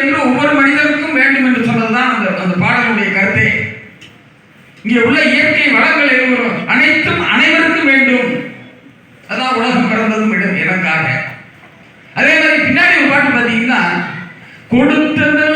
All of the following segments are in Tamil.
என்று ஒவ்வொரு மனிதனுக்கும் வேண்டும் என்று சொன்னதுதான் அந்த அந்த பாடலுடைய கருத்தை. இங்கே உள்ள இயற்கை வளங்கள் எதுவும் அனைத்தும் அனைவருக்கும் வேண்டும். அதான் உலகம் பிறந்ததும் இடம் எனக்காக. அதே மாதிரி பின்னாடி ஒரு பாட்டு பார்த்தீங்கன்னா கொடுத்ததும்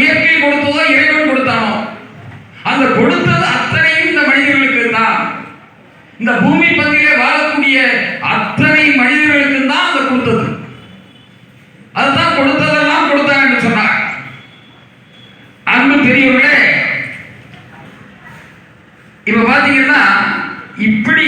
இயற்கை கொடுத்ததோ இறைவன் கொடுத்தானோ? அந்த கொடுத்தது அத்தனையும் இந்த மனிதர்களுக்கு தான் இந்த பூமி பந்தியிலே வாழக்கூடிய அத்தனை மனிதர்களுக்கு தான் அந்த கொடுத்தது. அதுதான் கொடுத்ததெல்லாம் கொடுத்தான் என்று சொன்னார். அன்பு பெரியவர்களே இப்ப பாத்தீங்கன்னா இப்படி